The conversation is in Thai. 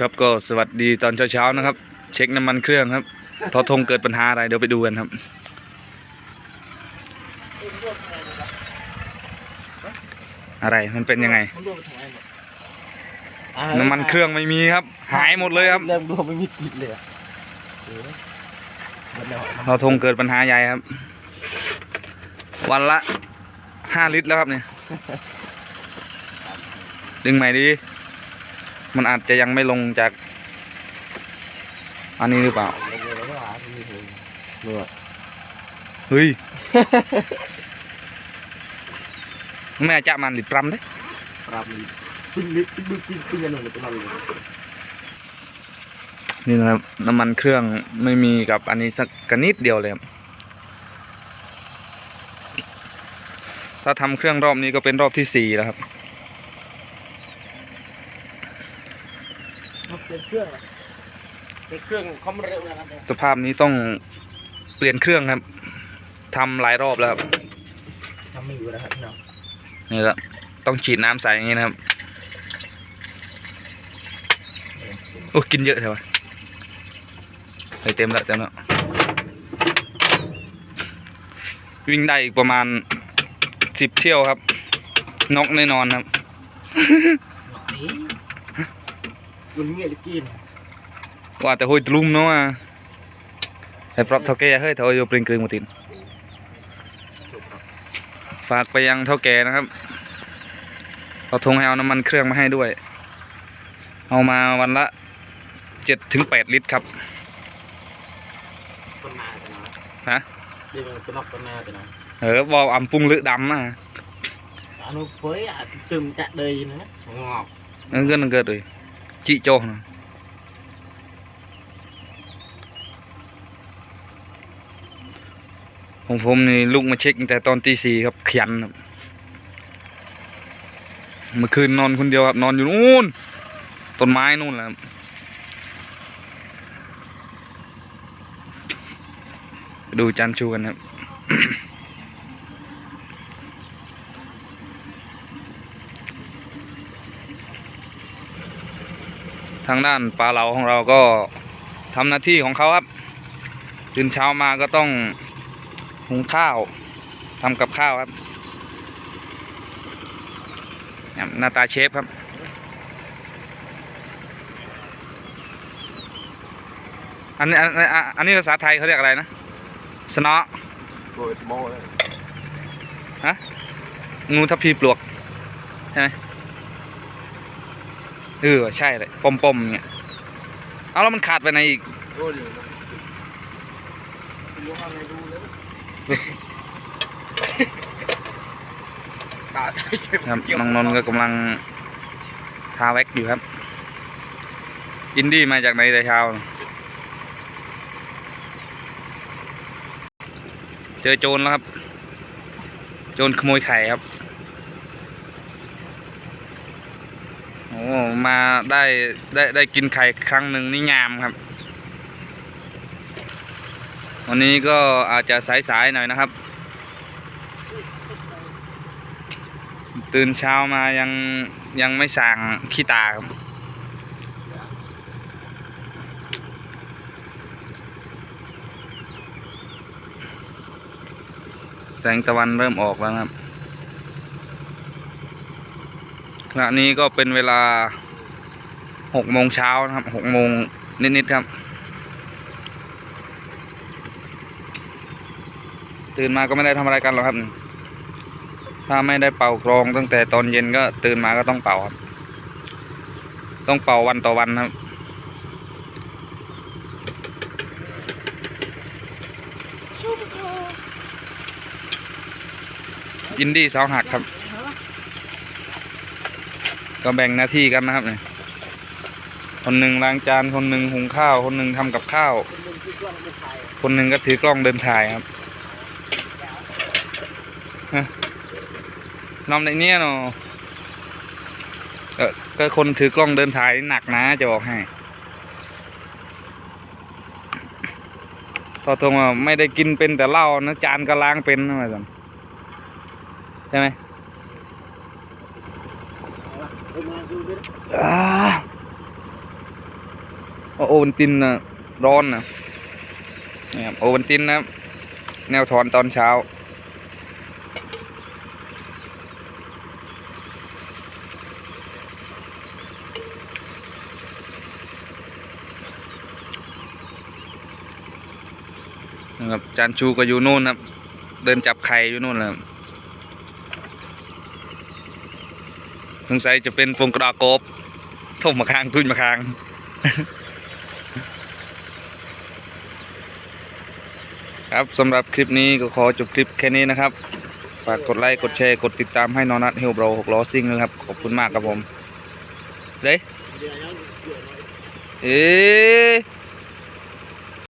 ครับก็สวัสดีตอนเช้าๆนะครับ เช็คน้ำมันเครื่องครับทอทงเกิดปัญหาอะไรเดี๋ยวไปดูกันครับ อะไรมันเป็นยังไง น้ำมันเครื่องไม่มีครับ หายหมดเลยครับเริ่มดูไม่มีติดเลยอะเออหมดแล้วทอทงเกิดปัญหาใหญ่ครับ วันละห้าลิตรแล้วครับเนี่ยดึงใหม่ดี มันอาจจะยังไม่ลงจาก อันนี้หรือเปล่าเดี๋ยวเราก็หาที่มีเห็นดูอะเฮ้ยแม่จะมันหรือปรำเด้ปรับมีปิ้งลิปิ้งปิ้งปิ้งปิ้งกันหนึ่งเลยเป็นอะไรเลยนี่นะครับน้ำมันเครื่องไม่มีกับอันนี้สักกระนิดเดียวเลยครับถ้าทำเครื่องรอบนี้ก็เป็นรอบที่สี่แล้วครับ เปลี่ยนเครื่องอะเปลี่ยนเครื่องคอมเร็วนะครับเนี่ยสภาพนี้ต้องเปลี่ยนเครื่องครับทำหลายรอบแล้วครับทำไม่อยู่นะครับพี่น้องนี่ละต้องฉีดน้ำใส่อย่างนี้นะครับโอ้กินเยอะใช่ปะใส่เต็มแล้วเต็มแล้ววิ่งได้อีกประมาณสิบเที่ยวครับ นกแน่นอนครับ คุณเงี้ยจะกินว่าแต่หอยตลุมเนาะว่าแต่ปรับเท่าแก่เฮ้ยเท่าโยปริงกรึงมาตินจบครับฝากไปยังเท่าแก่นะครับเราทงให้เอาน้ำมันเครื่องมาให้ด้วย เอามาวันละเจ็ดถึงแปดลิตรครับต้นนาแต่นะฮะเดี๋ยวเป็นนอกต้นนาแต่นะเออบอกอำปรุงเลือดำอะอันนู้นเฟ้ยอะตึมจะเดยนะงอกเออเกินเกิดเลย จิโจนะของผมนี่ลุกมาเช็คแต่ตอนตีสี่ครับขยันครับเมื่อคืนนอนคนเดียวครับนอนอยู่นู่นต้นไม้นู่นแหละดูจันชูกันครับ ทางด้านปลาเหลาของเราก็ทำหน้าที่ของเขาครับตื่นเช้ามาก็ต้องหุงข้าวทำกับข้าวครับเนี่ยหน้าตาเชฟครับอันนี้อันนี้อันอันนี้ภาษาไทยเขาเรียกอะไรนะสเนาะเปิดโม่เลยงูทับพีปลวกใช่ไหม เออใช่เลยปมปมๆเนี่ยเอาแล้วมันขาดไปไหนอีกโอ้ยรู้อะไรดูแล้วตาได้เจ็บครับน้องนนท์ก็กำลังทาแว็กอยู่ครับ อินดี้มาจากไหนแต่เช้าเจอโจรแล้วครับ โจรขโมยไข่ครับ อ้มาได้ได้ได้กินไข่ครั้งหนึ่งนี่งามครับ วันนี้ก็อาจจะสายๆหน่อยนะครับ ตื่นเช้ามายังยังไม่สั่งขี้ตาครับแสงตะวันเริ่มออกแล้วครับข ณะนี้ก็เป็นเวลาหกโมงเช้านะครับหกโมงนิดๆครับ ตื่นมาก็ไม่ได้ทำอะไรกันหรอกครับ ถ้าไม่ได้เป่ากรองตั้งแต่ตอนเย็นก็ตื่นมาก็ต้องเป่าครับ ต้องเป่าวันต่อวันครับอินดี้เสาหักครับ ก็แบ่งหน้าที่กันนะครับเนี่ยคนหนึ่งล้างจานคนหนึ่งหุงข้าว คนหนึ่งทำกับข้าว คนหนึ่งก็ถือกล้องเดินถ่ายครับฮะนในเนี้ยเนาะก็คนถือกล้องเดินถ่ายนี่หนักนะจะบอกให้ต่อตรงว่าไม่ได้กินเป็นแต่เหล้านะจานก็ล้างเป็นนะมาสันใช่ไหม เอามาดูดิ อ่า ว่า โอวันตินนะร้อนนะนี่ครับโอวันตินนะแนวถอนตอนเช้า นะครับจานชูก็อยู่นู่นนะครับเดินจับไข่อยู่นู่นแหละครับ สงสัยจะเป็นฟงกระดากบทุ่มมาคางทุนมาคาง ครับสำหรับคลิปนี้ก็ขอจบคลิปแค่นี้นะครับ ฝากกดไลค์กดแชร์กดติดตามให้นอนัทเฮลโบรหกล้อซิ่งนะครับ ขอบคุณมากครับผม เด้เอ๊